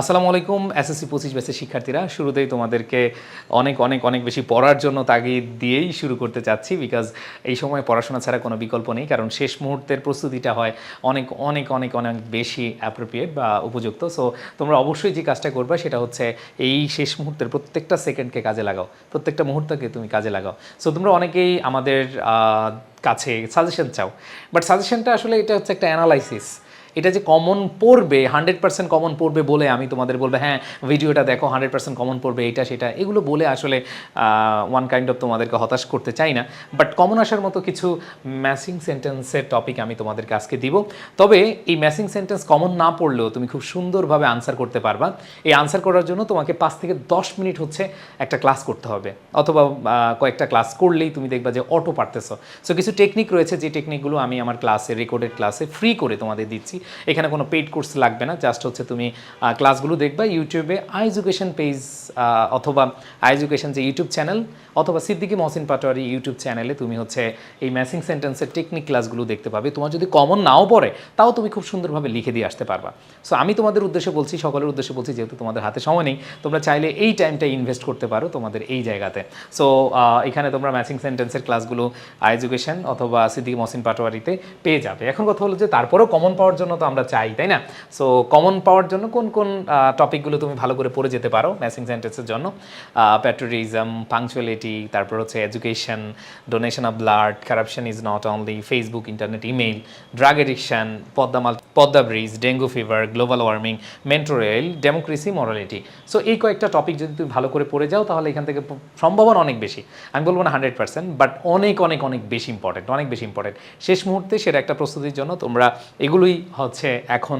আসসালামু আলাইকুম এসএসসি পঁচিশ ব্যাচের শিক্ষার্থীরা। শুরুতেই তোমাদেরকে অনেক অনেক অনেক বেশি পড়ার জন্য তাগিদ দিয়েই শুরু করতে চাচ্ছি বিকজ এই সময় পড়াশোনা ছাড়া কোনো বিকল্প নেই, কারণ শেষ মুহূর্তের প্রস্তুতিটা হয় অনেক অনেক অনেক অনেক বেশি অ্যাপ্রোপ্রিয়েট বা উপযুক্ত। সো তোমরা অবশ্যই যে কাজটা করবে সেটা হচ্ছে এই শেষ মুহূর্তের প্রত্যেকটা সেকেন্ডকে কাজে লাগাও। প্রত্যেকটা মুহূর্তকে তুমি কাজে লাগাও। সো তোমরা অনেকেই আমাদের কাছে সাজেশন চাও। বাট সাজেশনটা আসলে এটা হচ্ছে একটা অ্যানালাইসিস এটা যে কমন পড়বে হান্ড্রেড পার্সেন্ট কমন পড়বে বলে আমি তোমাদের বলব হ্যাঁ ভিডিওটা দেখো হান্ড্রেড পার্সেন্ট কমন পড়বে এটা, সেটা, এগুলো বলে আসলে ওয়ান কাইন্ড অফ তোমাদেরকে হতাশ করতে চাই না। বাট কমন আসার মতো কিছু ম্যাসিং সেন্টেন্সের টপিক আমি তোমাদেরকে আজকে দিব। তবে এই ম্যাসিং সেন্টেন্স কমন না পড়লেও তুমি খুব সুন্দরভাবে আনসার করতে পারবা। এই আনসার করার জন্য তোমাকে পাঁচ থেকে দশ মিনিট হচ্ছে একটা ক্লাস করতে হবে। অথবা কয়েকটা ক্লাস করলেই তুমি দেখবা যে অটো পারতেছো। সো কিছু টেকনিক রয়েছে, যে টেকনিকগুলো আমি আমার ক্লাসে রেকর্ডেড ক্লাসে ফ্রি করে তোমাদের দিচ্ছি। এখানে কোনো পেইড কোর্স লাগবে না জাস্ট হচ্ছে তুমি ক্লাসগুলো দেখবা ইউটিউবে আই এডুকেশন পেজ অথবা আই এডুকেশন যে ইউটিউব চ্যানেল অথবা সিদ্দিকি মহসিন পাটোয়ারি ইউটিউব চ্যানেলে তুমি হচ্ছে এই ম্যাসিং সেন্টেন্সের টেকনিক ক্লাসগুলো দেখতে পাবে। তোমার যদি কমন নাও পড়ে, তাও তুমি খুব সুন্দরভাবে লিখে দিয়ে আসতে পারবা। সো আমি তোমাদের উদ্দেশ্যে বলছি, সকলের উদ্দেশ্যে বলছি, যেহেতু তোমাদের হাতে সময় নেই, তোমরা চাইলে এই টাইমটা ইনভেস্ট করতে পারো তোমাদের এই জায়গাতে। সো এখানে তোমরা ম্যাচিং সেন্টেন্সের ক্লাসগুলো আই এডুকেশন অথবা সিদ্দিকি মহসিন পাটোয়ারিতে পেয়ে যাবে। এখন কথা হলো যে, তারপরেও কমন পাওয়ার জন্য তো আমরা চাই, তাই না? সো কমন পাওয়ার জন্য কোন কোন টপিকগুলো তুমি ভালো করে পড়ে যেতে পারো ম্যাচিং সেন্টেন্সের জন্য? প্যাট্রিজম পাংচুয়ালিটি তারপর হচ্ছে education donation of blood corruption is not only Facebook internet email drug addiction Padma মাল, Padma bridge dengue fever global warming মেন্টোরেল democracy morality so এই কয়েকটা টপিক যদি তুমি ভালো করে পড়ে যাও, তাহলে এখান থেকে সম্ভাবনা অনেক বেশি। আমি বলব না হান্ড্রেড পার্সেন্ট বাট অনেক অনেক অনেক বেশি ইম্পর্টেন্ট অনেক বেশি ইম্পর্টেন্ট শেষ মুহূর্তে সেটা একটা প্রস্তুতির জন্য তোমরা এগুলোই হচ্ছে এখন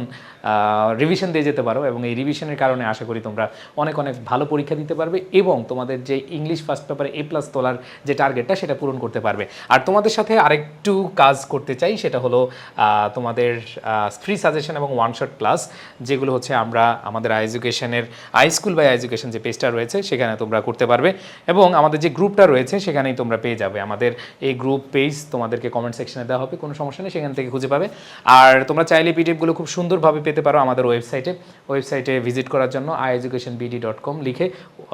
রিভিশন দিয়ে যেতে পারো এবং এই রিভিশনের কারণে আশা করি তোমরা অনেক অনেক ভালো পরীক্ষা দিতে পারবে এবং তোমাদের যে ইংলিশ ফার্স্ট পেপারে এ প্লাস তোলার যে টার্গেটটা সেটা পূরণ করতে পারবে। আর তোমাদের সাথে আরেকটু কাজ করতে চাই, সেটা হলো তোমাদের ফ্রি সাজেশন এবং ওয়ান শট ক্লাস যেগুলো হচ্ছে আমরা আমাদের আই এডুকেশনের আই স্কুল বাই এজুকেশন যে পেজটা রয়েছে সেখানে তোমরা করতে পারবে এবং আমাদের যে গ্রুপটা রয়েছে সেখানেই তোমরা পেয়ে যাবে। আমাদের এই গ্রুপ পেজ তোমাদেরকে কমেন্ট সেকশনে দেওয়া হবে, কোনো সমস্যা নেই, সেখান থেকে খুঁজে পাবে। আর তোমরা চাইলে পিডিএফগুলো খুব সুন্দরভাবে পেতে পারো আমাদের ওয়েবসাইটে। ওয়েবসাইটে ভিজিট করার জন্য I education BD dot com লিখে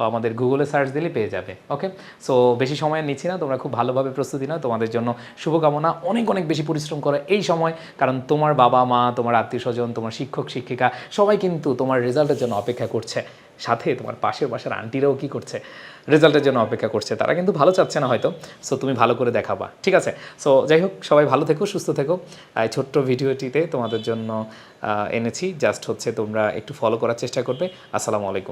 আমাদের গুগলে সার্চ দিলে পেয়ে যাবে, ওকে? সো বেশি সময় নিচ্ছি না, তোমরা খুব ভালোভাবে প্রস্তুতি নাও, তোমাদের জন্য শুভকামনা, অনেক অনেক বেশি পরিশ্রম করো এই সময়, কারণ তোমার বাবা মা, তোমার আত্মীয় স্বজন, তোমার শিক্ষক, শিক্ষিকা, সবাই কিন্তু তোমার রেজাল্টের জন্য অপেক্ষা করছে। সাথে তোমার পাশের বাসার আন্টিরাও কি করছে? রেজাল্টের জন্য অপেক্ষা করছে। তারা কিন্তু ভালো চাচ্ছে না হয়তো। সো তুমি ভালো করে দেখাবা। ঠিক আছে? সো যাই হোক, সবাই ভালো থেকো, সুস্থ থেকো। এই ছোট্ট ভিডিওটিতে তোমাদের জন্য এনেছি। জাস্ট হচ্ছে তোমরা একটু ফলো করার চেষ্টা করবে। আসসালামু আলাইকুম।